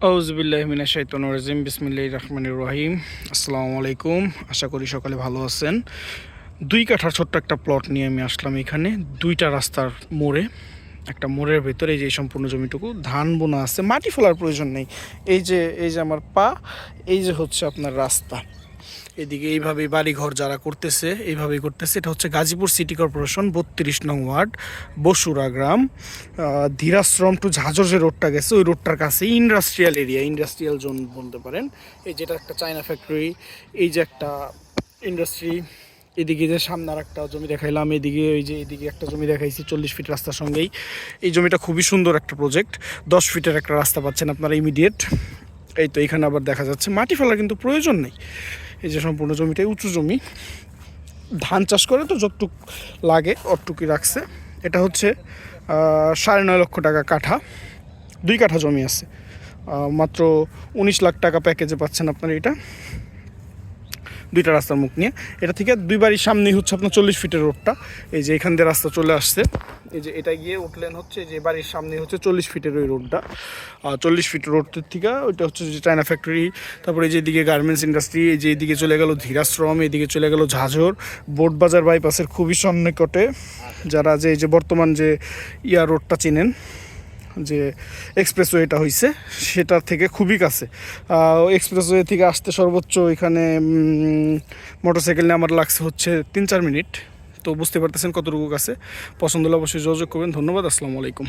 আউজবিল্লাহমিনা বিসমিল্লা রহমান রহিম। আসসালামু আলাইকুম। আশা করি সকালে ভালো আছেন। দুই কাঠার ছোট্ট একটা প্লট নিয়ে আমি আসলাম এখানে, দুইটা রাস্তার মোড়ে। একটা মোড়ের ভেতরে এই যে সম্পূর্ণ জমিটুকু, ধান বোনা আছে, মাটি ফেলার প্রয়োজন নেই। এই যে এই যে আমার পা, এই যে হচ্ছে আপনার রাস্তা। এদিকে এইভাবেই বাড়িঘর যারা করতেছে, এইভাবেই করতেছে। এটা হচ্ছে গাজীপুর সিটি কর্পোরেশন, বত্রিশ নং ওয়ার্ড, বসুরা গ্রাম। ধীরাশ্রম টু ঝাঁঝর যে রোডটা গেছে, ওই রোডটার কাছে ইন্ডাস্ট্রিয়াল এরিয়া ইন্ডাস্ট্রিয়াল জোন বলতে পারেন। এই যেটা একটা চায়না ফ্যাক্টরি এই যে একটা ইন্ডাস্ট্রি এদিকে যে সামনে আর একটা জমি দেখাইলাম, এদিকে ওই যে এদিকে একটা জমি দেখাইছি, চল্লিশ ফিট রাস্তার সঙ্গেই। এই জমিটা খুবই সুন্দর একটা প্রজেক্ট দশ ফিটের একটা রাস্তা পাচ্ছেন আপনারা ইমিডিয়েট এই তো এখানে আবার দেখা যাচ্ছে, মাটি ফেলার কিন্তু প্রয়োজন নেই। এই যে সম্পূর্ণ জমিটাই উঁচু জমি। ধান চাষ করে তো যতটুক লাগে, অতটুকুই রাখছে। এটা হচ্ছে সাড়ে নয় লক্ষ টাকা কাঠা। দুই কাঠা জমি আছে। মাত্র উনিশ লাখ টাকা প্যাকেজে পাচ্ছেন আপনার এটা। দুইটা রাস্তার মুখ নিয়ে। এটা থেকে দুই বাড়ির সামনেই হচ্ছে আপনার চল্লিশ ফিটের রোডটা এই যে এখান দিয়ে রাস্তা চলে আসছে। এই যে এটা গিয়ে উঠলেন হচ্ছে যে বাড়ির সামনে হচ্ছে চল্লিশ ফিটের ওই রোডটা চল্লিশ ফিট রোডের থেকে ওইটা হচ্ছে যে চায়না ফ্যাক্টরি তারপরে এই যে এদিকে গার্মেন্টস ইন্ডাস্ট্রি এই যে এদিকে চলে গেল ধীরাশ্রম, এদিকে চলে গেল ঝাঁঝর। বোটবাজার বাইপাসের খুবই সন্নিকটে যারা যে, এই যে বর্তমান যে ইয়া রোডটা চিনেন যে এক্সপ্রেসওয়েটা হয়েছে সেটার থেকে খুবই কাছে। এক্সপ্রেসওয়ে থেকে আসতে সর্বোচ্চ এখানে মোটরসাইকেল নিয়ে আমার লাগছে হচ্ছে তিন চার মিনিট। তো বুঝতে পারতেছেন কতটুকু কাছে। পছন্দ হলে অবশ্যই যোগাযোগ করবেন। ধন্যবাদ, আসসালামু আলাইকুম।